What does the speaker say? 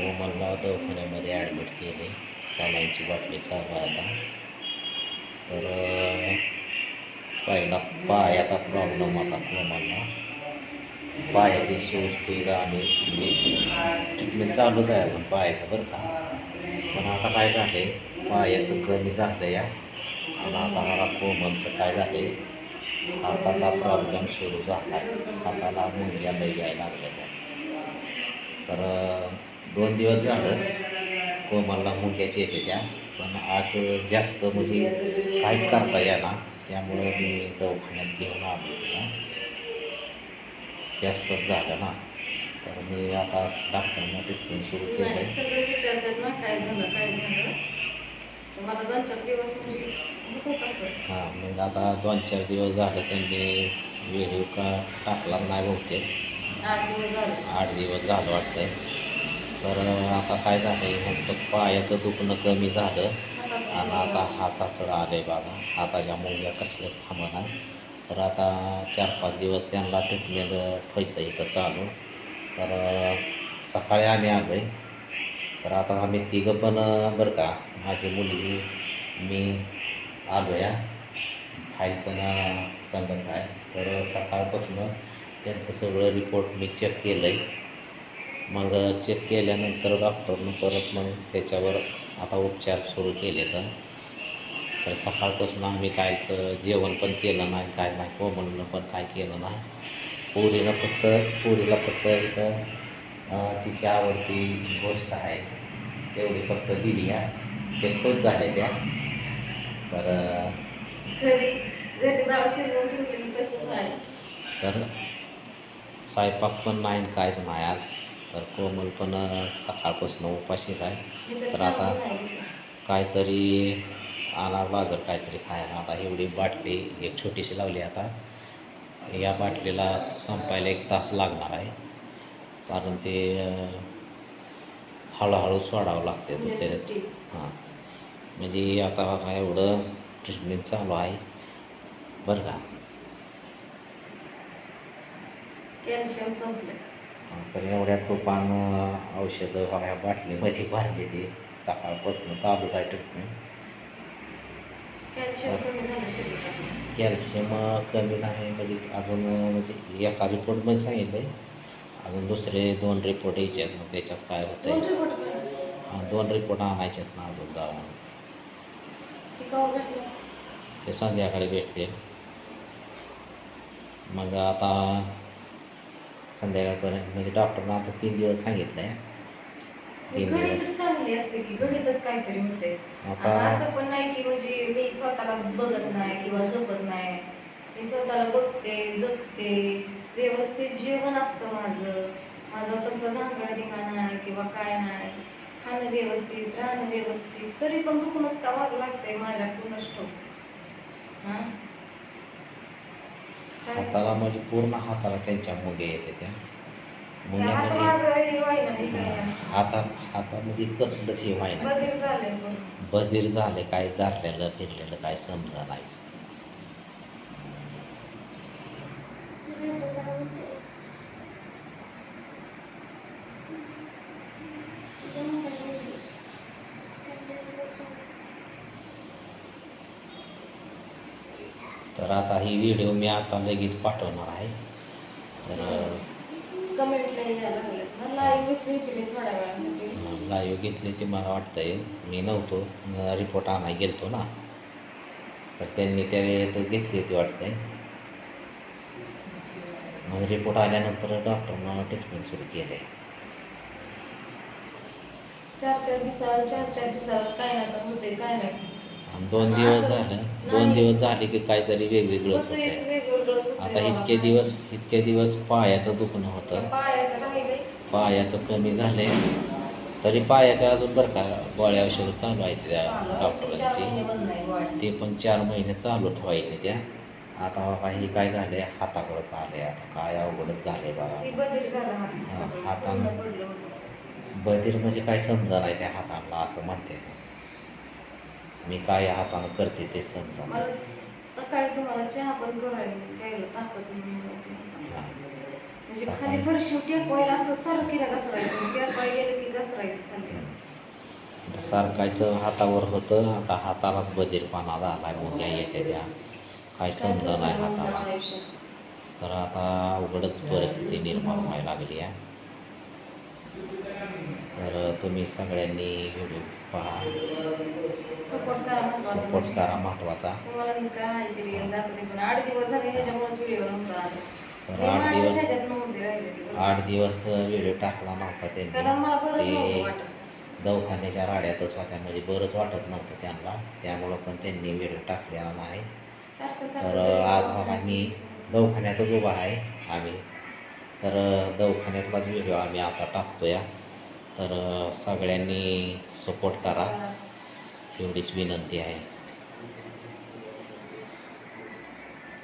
कोमलला दवाखान्यामध्ये ॲडमिट केले. सालाईंची बाटली चालू आहे आता. तर पहिला पायाचा प्रॉब्लेम होता कोमलला. पायाची सूज ते आणि ट्रीटमेंट चालूच आहे अजून पायाचं बरं का. पण आता काय झाले पायाचं कमी झालं या आणि आता मला कोमलचं काय झाले हाताचा प्रॉब्लेम सुरू झाला आहे हाताला मुंग्या लई यायला लागल्या त्या तर दोन दिवस झालं. कोमलला मुंग्याच येते त्या. पण आज जास्त म्हणजे काहीच करता येणार त्यामुळं मी दवाखान्यात घेऊन आलो तिला. जास्तच झालं ना. तर मी आता डॉक्टरना ट्रीटमेंट सुरू केलं सगळे विचारतात ना काय झालं काय झालं? तुम्हाला दोन चार दिवस म्हणजे हां मग आता दोन चार दिवस झालं त्यांनी व्हिडिओ का टाकला नाही बहुतेक. आठ दिवस झाले. आठ दिवस झालं वाटतंय. तर आता काय झालं ह्यांचं पायाचं दुखणं कमी झालं. आणि आता हाताकडं आले बाबा. हाताच्या मुंग्या कसल्याच थांबणार तर आता चार पाच दिवस त्यांना ट्रीटमेंट व्हायचं इथं चालू. तर सकाळी आम्ही आलो आहे तर आता आम्ही तिघं पण बरं का माझी मुलगी मी आलो या फाईल पण संगच आहे. तर सकाळपासून त्यांचं सगळं रिपोर्ट मी चेक केलं आहे मग चेक केल्यानंतर डॉक्टरनं परत मग त्याच्यावर आता उपचार सुरू केले तर तर सकाळपासून आम्ही कायचं जेवण पण केलं नाही काय नाही कोमलनं पण काय केलं नाही. पोरीनं फक्त पोरीला फक्त इथं तिची आवडती गोष्ट आहे. तेवढी फक्त दिली आहे. ते खुश झाले त्या. तर तर स्वयंपाक पण नाही काहीच नाही आज. तर कोमल पण सकाळपासून उपाशीच आहे. तर आता-. काहीतरी आणावं लागेल काहीतरी खायला. आता एवढी बाटली एक छोटीशी लावली आता. या बाटलीला संपायला एक तास लागणार आहे. कारण ते हळूहळू सोडावं लागते म्हणजे. हां. म्हणजे आता काय एवढं ट्रीटमेंट चालू आहे. बरं का? कॅल्शियम संपलं तर एवढ्या टोपानं औषधं ह्या बाटलीमध्ये भरली ती. सकाळपासून चालूच आहे ट्रीटमेंट कॅल्शियम कमी नाही म्हणजे अजून म्हणजे एका रिपोर्टमध्ये सांगितलं आहे अजून दुसरे दोन रिपोर्ट यायचे आहेत मग त्याच्यात काय होतं दोन आहे रिपोर्ट करा दोन रिपोर्ट आणायचे आहेत ना अजून जाऊन. ती संध्याकाळी भेटतील. मग आता संध्याकाळपर्यंत. म्हणजे डॉक्टरनं आता तीन दिवस सांगितलं आहे तीन दिवस. गणितच चांगली असते की गणितच काहीतरी होते. आता असं पण नाही की म्हणजे मी स्वतःला बघत नाही किंवा जपत नाही. मी स्वतःला बघते जपते. व्यवस्थित जेवण असतं माझं. माझं तसलं धांगड धिंगा नाही किंवा काय नाही. खाणं व्यवस्थित राहणं व्यवस्थित. तरी पण दुखूनच का वाग लागतंय माझ्या हां? हाताला म्हणजे पूर्ण हाताला त्यांच्या मुंग्या येते त्या. मुंग्यामध्ये व्हायला. हाता हाता म्हणजे कसलंच हे बधीर पण बधीर झाले काय दारलेलं फिरलेलं काय समजा नाहीच. तर आता ही व्हिडिओ मी आता लगेच पाठवणार आहे. तर लाईव्ह घेतली ते मला वाटतंय. मी नव्हतो. रिपोर्ट आणाय गेलतो ना. तर त्यांनी त्यावेळेत घेतली होती वाटतंय. मग रिपोर्ट आल्यानंतर डॉक्टरनं ट्रीटमेंट सुरू केलं आहे चार चार दिवसात चार चार दिवसात काय नाही होते काय नाही. दोन दिवस झालं. दोन. दिवस झाले की काहीतरी वेगवेगळंच होतंय आता बाबा. इतके दिवस इतके दिवस पायाचं दुखणं होतं. पायाचं कमी झालंय. तरी पायाच्या अजून बरं का गोळ्या औषधं चालू आहेत त्या डॉक्टरांची. ते पण चार महिने चालू ठेवायचे त्या. आता काही काय झालंय? हाताकडं चाललंय आता काय अवघडच झाला हात हा, सगळं. हातानं. होतं. बधीर म्हणजे काय समजा नाही त्या हाताला असं म्हणते. मी काय हातानं करते ते समजा. मला सकाळी तुम्हाला चहा पण करायला ताकद आता. म्हणजे खाली फरशी टेकवायला असं सरकीला घसरायचं टेकवाय गेलं की घसरायचं खाली. असं. आता सारखायचं हातावर होतं आता हातालाच बधीरपणा झाला मुंग्या येते त्या. काय समज नाही हाताला. तर आता अवघडच परिस्थिती निर्माण व्हायला लागली आहे. तर तुम्ही सगळ्यांनी व्हिडिओ पहा. सपोर्ट करा महत्वाचं सपोर्ट म्हणजे. करा महत्त्वाचा तुम्हाला मी काय तरी दाखवते पण आठ दिवस झाले ह्याच्यामुळेच व्हिडिओ नव्हता. आला. तर आठ माझ्याच दिवस ह्याच्यात नव्हते राहिलेली. आठ दिवस व्हिडिओ टाकला नव्हता कारण मला बरंच नव्हतं त्यांनी वाटत. ते दवाखान्याच्या राड्यातच होत्या. म्हणजे बरंच वाटत नव्हतं त्यांना. त्यामुळं पण त्यांनी व्हिडिओ टाकलेला नाही. सारखं तर सारखं आज बघा मी. दवाखान्यातच उभा आहे. आम्ही तर दवाखान्यातलाच व्हिडिओ आम्ही आता टाकतोय. तर सगळ्यांनी सपोर्ट करा. एवढीच विनंती आहे.